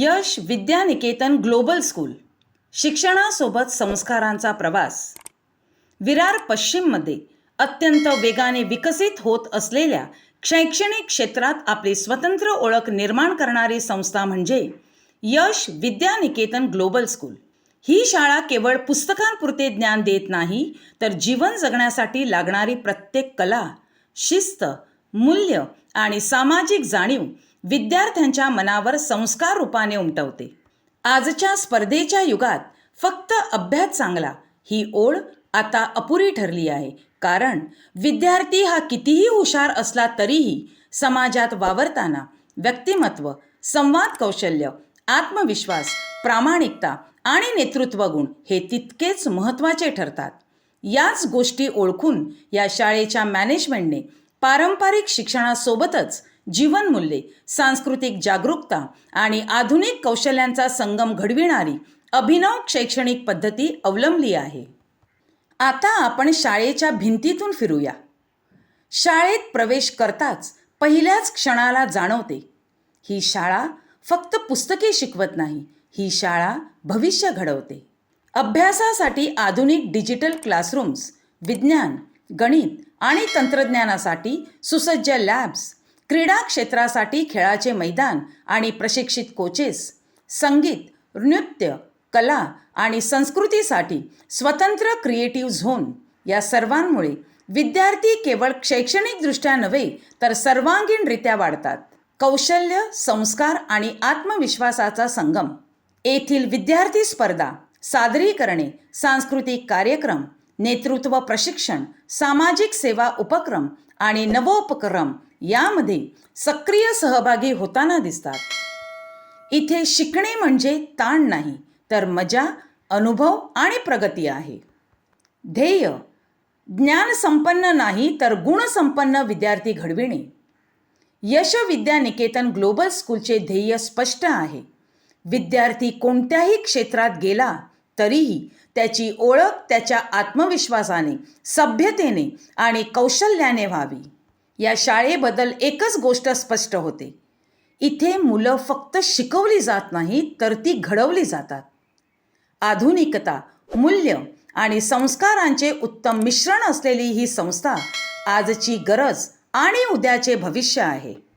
यश विद्यानिकेतन global school शिक्षणासोबत संस्कारांचा प्रवास. विरार पश्चिममध्ये अत्यंत वेगाने विकसित होत असलेल्या शैक्षणिक क्षेत्रात आपली स्वतंत्र ओळख निर्माण करणारी संस्था म्हणजे यश विद्यानिकेतन ग्लोबल स्कूल. ही शाळा केवळ पुस्तकांपुरते ज्ञान देत नाही तर जीवन जगण्यासाठी लागणारी प्रत्येक कला शिस्त मूल्य आणि सामाजिक जाणीव विद्यार्थ्यांच्या मनावर संस्कार रूपाने उमटवते. आजच्या स्पर्धेच्या युगात फक्त अभ्यास चांगला ही ओढ आता अपुरी ठरली आहे. कारण विद्यार्थी हा कितीही हुशार असला तरीही समाजात वावरताना व्यक्तिमत्व संवाद कौशल्य आत्मविश्वास प्रामाणिकता आणि नेतृत्व गुण हे तितकेच महत्त्वाचे ठरतात. याच गोष्टी ओळखून या शाळेच्या मॅनेजमेंटने पारंपरिक शिक्षणासोबतच जीवनमूल्ये सांस्कृतिक जागरूकता आणि आधुनिक कौशल्यांचा संगम घडविणारी अभिनव शैक्षणिक पद्धती अवलंबली आहे. आता आपण शाळेच्या भिंतीतून फिरूया. शाळेत प्रवेश करताच पहिल्याच क्षणाला जाणवते. ही शाळा फक्त पुस्तके शिकवत नाही ही शाळा भविष्य घडवते. अभ्यासासाठी आधुनिक डिजिटल क्लासरूम्स विज्ञान गणित आणि तंत्रज्ञानासाठी सुसज्ज लॅब्स क्रीडा क्षेत्रासाठी खेळाचे मैदान आणि प्रशिक्षित कोचेस संगीत नृत्य कला आणि संस्कृतीसाठी स्वतंत्र क्रिएटिव्ह झोन या सर्वांमुळे विद्यार्थी केवळ शैक्षणिकदृष्ट्या नव्हे तर सर्वांगीणरित्या वाढतात. कौशल्य संस्कार आणि आत्मविश्वासाचा संगम. येथील विद्यार्थी स्पर्धा सादरीकरणे सांस्कृतिक कार्यक्रम नेतृत्व प्रशिक्षण सामाजिक सेवा उपक्रम आणि नवोपक्रम यामध्ये सक्रिय सहभागी होताना दिसतात. इथे शिकणे म्हणजे ताण नाही तर मजा अनुभव आणि प्रगती आहे. ध्येय ज्ञान संपन्न नाही तर गुणसंपन्न विद्यार्थी घडविणे. यश विद्यानिकेतन ग्लोबल स्कूलचे ध्येय स्पष्ट आहे. विद्यार्थी कोणत्याही क्षेत्रात गेला तरीही त्याची ओळख त्याच्या आत्मविश्वासाने सभ्यतेने आणि कौशल्याने व्हावी. या शाळेबद्दल एकच गोष्ट स्पष्ट होते. इथे मुलं फक्त शिकवली जात नाही तर ती घडवली जातात. आधुनिकता मूल्य आणि संस्कारांचे उत्तम मिश्रण असलेली ही संस्था आजची गरज आणि उद्याचे भविष्य आहे.